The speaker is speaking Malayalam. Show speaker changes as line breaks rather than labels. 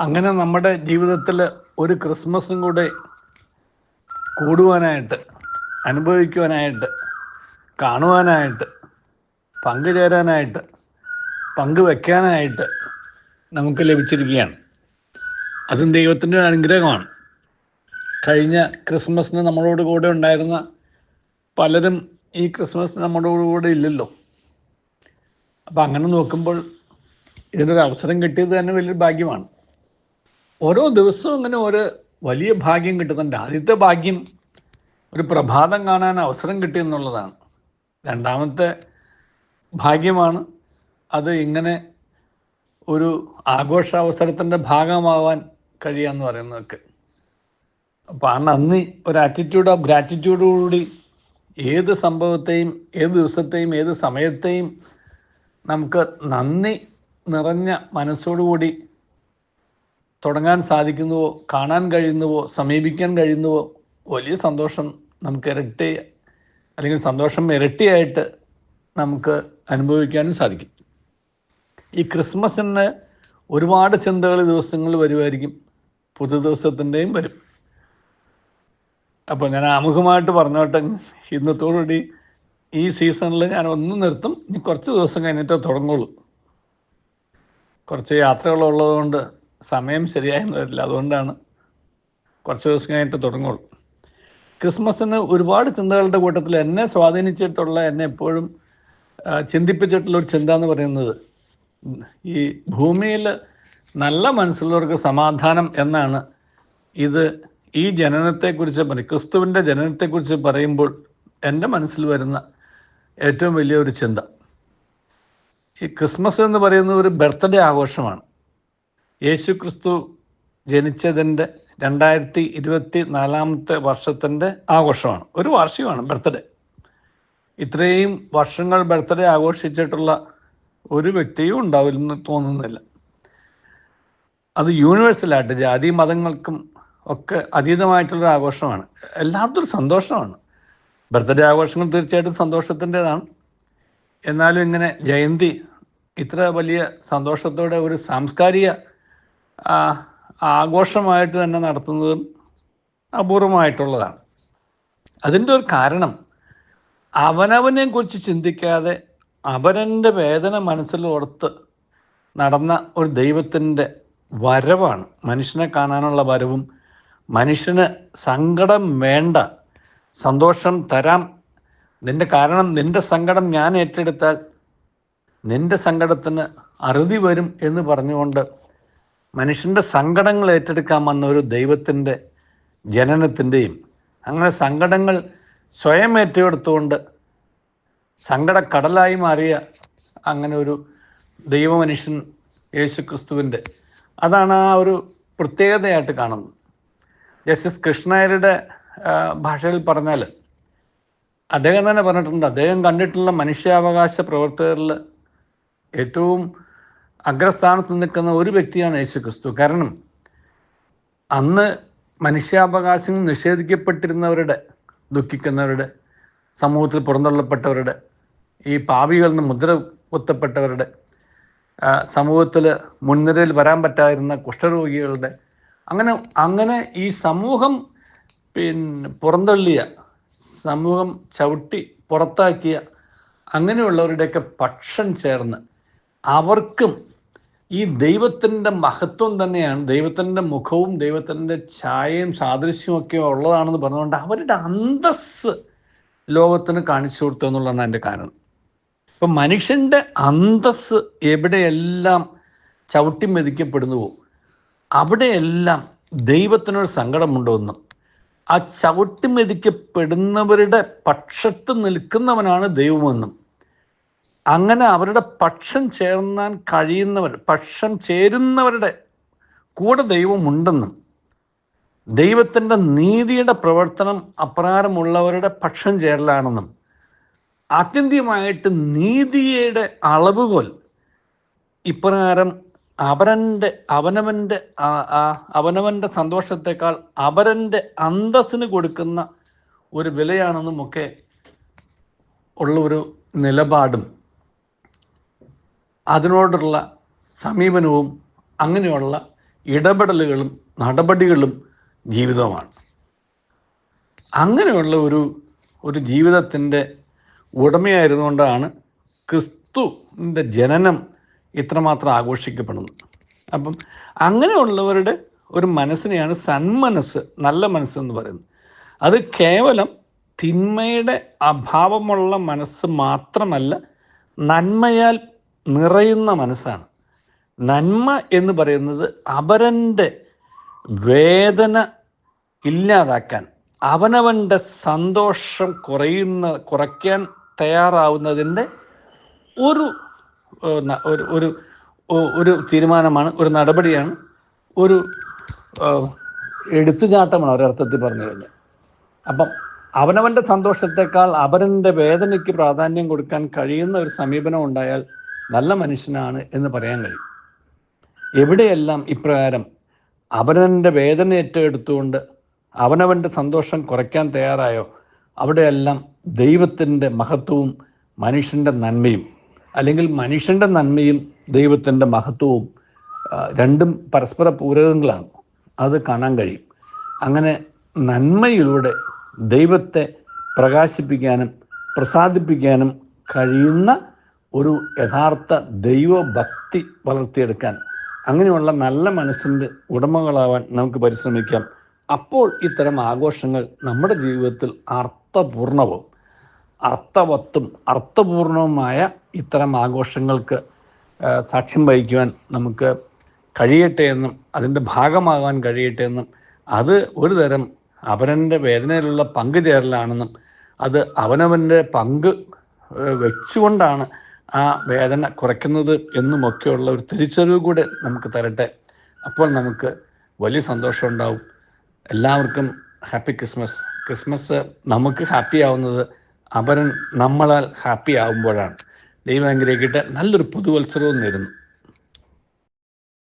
അങ്ങനെ നമ്മുടെ ജീവിതത്തിൽ ഒരു ക്രിസ്മസും കൂടെ കൂടുവാനായിട്ട് അനുഭവിക്കുവാനായിട്ട് കാണുവാനായിട്ട് പങ്കുചേരാനായിട്ട് പങ്കുവെക്കാനായിട്ട് നമുക്ക് ലഭിച്ചിരിക്കുകയാണ്. അതും ദൈവത്തിന്റെ അനുഗ്രഹമാണ്. കഴിഞ്ഞ ക്രിസ്മസിന് നമ്മളോട് കൂടെ ഉണ്ടായിരുന്ന പലരും ഈ ക്രിസ്മസിന് നമ്മളോട് കൂടെ ഇല്ലല്ലോ. അപ്പം അങ്ങനെ നോക്കുമ്പോൾ ഇതിനൊരു അവസരം കിട്ടിയത് തന്നെ വലിയൊരു ഭാഗ്യമാണ്. ഓരോ ദിവസവും ഇങ്ങനെ ഒരു വലിയ ഭാഗ്യം കിട്ടുന്നുണ്ട്. ആദ്യത്തെ ഭാഗ്യം ഒരു പ്രഭാതം കാണാൻ അവസരം കിട്ടി എന്നുള്ളതാണ്. രണ്ടാമത്തെ ഭാഗ്യമാണ് അത് ഇങ്ങനെ ഒരു ആഘോഷാവസരത്തിന്റെ ഭാഗമാവാൻ കഴിയാന്ന് പറയുന്നതൊക്കെ. അപ്പോൾ ആ നന്ദി ഒരു ആറ്റിറ്റ്യൂഡ് ഓഫ് ഗ്രാറ്റിറ്റ്യൂഡോടുകൂടി ഏത് സംഭവത്തെയും ഏത് ദിവസത്തെയും ഏത് സമയത്തെയും നമുക്ക് നന്ദി നിറഞ്ഞ മനസ്സോടുകൂടി തുടങ്ങാൻ സാധിക്കുന്നുവോ കാണാൻ കഴിയുന്നുവോ സമീപിക്കാൻ കഴിയുന്നുവോ വലിയ സന്തോഷം നമുക്ക് ഇരട്ടി അല്ലെങ്കിൽ സന്തോഷം ഇരട്ടിയായിട്ട് നമുക്ക് അനുഭവിക്കാനും സാധിക്കും. ഈ ക്രിസ്മസിന് ഒരുപാട് ചിന്തകൾ ദിവസങ്ങൾ വരുമായിരിക്കും. പുതു ദിവസത്തിന്റെയും വരും. അപ്പോൾ ഞാൻ ആമുഖമായിട്ട് പറഞ്ഞോട്ടെ ഇന്നത്തോടുകൂടി ഈ സീസണിൽ ഞാൻ ഒന്നും നിർത്തും. ഇനി കുറച്ച് ദിവസം കഴിഞ്ഞിട്ടേ തുടങ്ങുള്ളൂ. കുറച്ച് യാത്രകളുള്ളതുകൊണ്ട് സമയം ശരിയായെന്ന് വരില്ല. അതുകൊണ്ടാണ് കുറച്ച് ദിവസം കഴിഞ്ഞിട്ട് തുടങ്ങുള്ളൂ. ക്രിസ്മസിന് ഒരുപാട് ചിന്തകളുടെ കൂട്ടത്തിൽ എന്നെ സ്വാധീനിച്ചിട്ടുള്ള എന്നെ എപ്പോഴും ചിന്തിപ്പിച്ചിട്ടുള്ള ഒരു ചിന്ത എന്ന് പറയുന്നത് ഈ ഭൂമിയിൽ നല്ല മനസ്സുള്ളവർക്ക് സമാധാനം എന്നാണ്. ഇത് ഈ ജനനത്തെക്കുറിച്ച് പറയും ക്രിസ്തുവിന്റെ ജനനത്തെക്കുറിച്ച് പറയുമ്പോൾ എന്റെ മനസ്സിൽ വരുന്ന ഏറ്റവും വലിയ ഒരു ചിന്ത. ഈ ക്രിസ്മസ് എന്ന് പറയുന്നത് ഒരു ബർത്ത്ഡേ ആഘോഷമാണ്. യേശു ക്രിസ്തു ജനിച്ചതിന്റെ രണ്ടായിരത്തി ഇരുപത്തി നാലാമത്തെ വർഷത്തിന്റെ ആഘോഷമാണ്. ഒരു വാർഷികമാണ് ബർത്ത്ഡേ. ഇത്രയും വർഷങ്ങൾ ബർത്ത്ഡേ ആഘോഷിച്ചിട്ടുള്ള ഒരു വ്യക്തിയും ഉണ്ടാവില്ലെന്ന് തോന്നുന്നില്ല. അത് യൂണിവേഴ്സലായിട്ട് ജാതി മതങ്ങൾക്കും ഒക്കെ അതീതമായിട്ടുള്ളൊരു ആഘോഷമാണ്. ഒരു സന്തോഷമാണ്. ബർത്ത്ഡേ ആഘോഷങ്ങൾ തീർച്ചയായിട്ടും സന്തോഷത്തിന്റെതാണ്. എന്നാലും ഇങ്ങനെ ജയന്തി ഇത്ര വലിയ സന്തോഷത്തോടെ ഒരു സാംസ്കാരിക ആഘോഷമായിട്ട് തന്നെ നടത്തുന്നതും അപൂർവമായിട്ടുള്ളതാണ്. അതിന്റെ ഒരു കാരണം അവനവനെ കുറിച്ച് ചിന്തിക്കാതെ അവരന്റെ വേദന മനസ്സിൽ ഓർത്ത് നടന്ന ഒരു ദൈവത്തിന്റെ വരവാണ്. മനുഷ്യനെ കാണാനുള്ള വരവും മനുഷ്യന് സങ്കടം വേണ്ട സന്തോഷം തരാം. നിന്റെ കാരണം നിന്റെ സങ്കടം ഞാൻ ഏറ്റെടുത്താൽ നിന്റെ സങ്കടത്തിന് അറുതി വരും എന്ന് പറഞ്ഞുകൊണ്ട് മനുഷ്യന്റെ സങ്കടങ്ങൾ ഏറ്റെടുക്കാൻ വന്ന ഒരു ദൈവത്തിന്റെ ജനനത്തിന്റെയും അങ്ങനെ സങ്കടങ്ങൾ സ്വയം ഏറ്റെടുത്തുകൊണ്ട് സങ്കടക്കടലായി മാറിയ അങ്ങനെ ഒരു ദൈവമനുഷ്യൻ യേശു ക്രിസ്തുവിന്റെ അതാണ് ആ ഒരു പ്രത്യേകതയായിട്ട് കാണുന്നത്. ജസ്റ്റിസ് കൃഷ്ണയരുടെ ഭാഷയിൽ പറഞ്ഞാൽ അദ്ദേഹം തന്നെ പറഞ്ഞിട്ടുണ്ട്. അദ്ദേഹം കണ്ടിട്ടുള്ള മനുഷ്യാവകാശ പ്രവർത്തകരിൽ ഏറ്റവും അഗ്രസ്ഥാനത്ത് നിൽക്കുന്ന ഒരു വ്യക്തിയാണ് യേശു ക്രിസ്തു കാരണം അന്ന് മനുഷ്യാവകാശങ്ങൾ നിഷേധിക്കപ്പെട്ടിരുന്നവരുടെ ദുഃഖിക്കുന്നവരുടെ സമൂഹത്തിൽ പുറന്തള്ളപ്പെട്ടവരുടെ ഈ പാവികളിൽ നിന്ന് മുദ്ര കുത്തപ്പെട്ടവരുടെ സമൂഹത്തിൽ മുൻനിരയിൽ വരാൻ പറ്റാതിരുന്ന കുഷ്ഠരോഗികളുടെ അങ്ങനെ അങ്ങനെ ഈ സമൂഹം പിന്നെ പുറന്തള്ളിയ സമൂഹം ചവിട്ടി പുറത്താക്കിയ അങ്ങനെയുള്ളവരുടെയൊക്കെ പക്ഷം ചേർന്ന് അവർക്കും ഈ ദൈവത്തിന്റെ മഹത്വം തന്നെയാണ് ദൈവത്തിന്റെ മുഖവും ദൈവത്തിന്റെ ഛായയും സാദൃശ്യവും ഒക്കെ ഉള്ളതാണെന്ന് പറഞ്ഞുകൊണ്ട് അവരുടെ അന്തസ് ലോകത്തിന് കാണിച്ചു കൊടുത്തു എന്നുള്ളതാണ് അതിന്റെ കാരണം. ഇപ്പം മനുഷ്യന്റെ അന്തസ് എവിടെയെല്ലാം ചവിട്ടി മെതിക്കപ്പെടുന്നുവോ അവിടെയെല്ലാം ദൈവത്തിനൊരു സങ്കടമുണ്ടോന്നും ആ ചവിട്ടി മെതിക്കപ്പെടുന്നവരുടെ പക്ഷത്ത് നിൽക്കുന്നവനാണ് ദൈവമെന്നും അങ്ങനെ അവരുടെ പക്ഷം ചേർന്നാൻ കഴിയുന്നവർ പക്ഷം ചേരുന്നവരുടെ കൂടെ ദൈവമുണ്ടെന്നും ദൈവത്തിന്റെ നീതിയുടെ പ്രവർത്തനം അപ്രകാരമുള്ളവരുടെ പക്ഷം ചേരലാണെന്നും ആത്യന്തികമായിട്ട് നീതിയുടെ അളവുകോൽ ഇപ്രകാരം അവരന്റെ അവനവന്റെ അവനവന്റെ സന്തോഷത്തെക്കാൾ അവരന്റെ അന്തസ്സിന് കൊടുക്കുന്ന ഒരു വിലയാണെന്നും ഒക്കെ ഉള്ള ഒരു നിലപാടും അതിനോടുള്ള സമീപനവും അങ്ങനെയുള്ള ഇടപെടലുകളും നടപടികളും ജീവിതമാണ്. അങ്ങനെയുള്ള ഒരു ഒരു ജീവിതത്തിന്റെ ഉടമയായിരുന്നുകൊണ്ടാണ് ക്രിസ്തുവിന്റെ ജനനം ഇത്രമാത്രം ആഘോഷിക്കപ്പെടുന്നത്. അപ്പം അങ്ങനെയുള്ളവരുടെ ഒരു മനസ്സിനെയാണ് സന്മനസ് നല്ല മനസ്സ് എന്ന് പറയുന്നത്. അത് കേവലം തിന്മയുടെ അഭാവമുള്ള മനസ്സ് മാത്രമല്ല നന്മയാൽ നിറയുന്ന മനസ്സാണ്. നന്മ എന്ന് പറയുന്നത് അപരന്റെ വേദന ഇല്ലാതാക്കാൻ അവനവന്റെ സന്തോഷം കുറയുന്ന കുറയ്ക്കാൻ തയ്യാറാവുന്നതിന്റെ ഒരു ഒരു ഒരു ഒരു തീരുമാനമാണ് ഒരു നടപടിയാണ് ഒരു എടുത്തുചാട്ടമാണ് ഒരർത്ഥത്തിൽ പറഞ്ഞു കഴിഞ്ഞാൽ അപ്പം അവനവന്റെ സന്തോഷത്തെക്കാൾ അവരന്റെ വേദനയ്ക്ക് പ്രാധാന്യം കൊടുക്കാൻ കഴിയുന്ന ഒരു സമീപനം ഉണ്ടായാൽ നല്ല മനുഷ്യനാണ് എന്ന് പറയാൻ കഴിയും. എവിടെയെല്ലാം ഇപ്രകാരം അവനവന്റെ വേദന ഏറ്റെടുത്തുകൊണ്ട് അവനവന്റെ സന്തോഷം കുറയ്ക്കാൻ തയ്യാറായോ അവിടെയെല്ലാം ദൈവത്തിന്റെ മഹത്വവും മനുഷ്യന്റെ നന്മയും അല്ലെങ്കിൽ മനുഷ്യന്റെ നന്മയും ദൈവത്തിന്റെ മഹത്വവും രണ്ടും പരസ്പര പൂരകങ്ങളാണ്. അത് കാണാൻ കഴിയും. അങ്ങനെ നന്മയിലൂടെ ദൈവത്തെ പ്രകാശിപ്പിക്കാനും പ്രസാദിപ്പിക്കാനും കഴിയുന്ന ഒരു യഥാർത്ഥ ദൈവഭക്തി വളർത്തിയെടുക്കാൻ അങ്ങനെയുള്ള നല്ല മനസ്സിന്റെ ഉടമകളാവാൻ നമുക്ക് പരിശ്രമിക്കാം. അപ്പോൾ ഇത്തരം ആഘോഷങ്ങൾ നമ്മുടെ ജീവിതത്തിൽ അർത്ഥപൂർണവും അർത്ഥവത്തും അർത്ഥപൂർണവുമായ ഇത്തരം ആഘോഷങ്ങൾക്ക് സാക്ഷ്യം വഹിക്കുവാൻ നമുക്ക് കഴിയട്ടെ എന്നും അതിന്റെ ഭാഗമാകാൻ കഴിയട്ടെ എന്നും അത് ഒരു തരം അവനന്റെ വേദനയിലുള്ള പങ്കുചേരലാണെന്നും അത് അവനവന്റെ പങ്ക് വെച്ചുകൊണ്ടാണ് ആ വേദന കുറയ്ക്കുന്നത് എന്നുമൊക്കെയുള്ള ഒരു തിരിച്ചറിവ് കൂടെ നമുക്ക് തരട്ടെ. അപ്പോൾ നമുക്ക് വലിയ സന്തോഷം ഉണ്ടാവും. എല്ലാവർക്കും ഹാപ്പി ക്രിസ്മസ്. ക്രിസ്മസ് നമുക്ക് ഹാപ്പി ആവുന്നത് അപരൻ നമ്മളാൽ ഹാപ്പി ആവുമ്പോഴാണ്. ദൈവം അനുഗ്രഹിക്കട്ടെ. നല്ലൊരു പുതുവത്സരവും നേരുന്നു.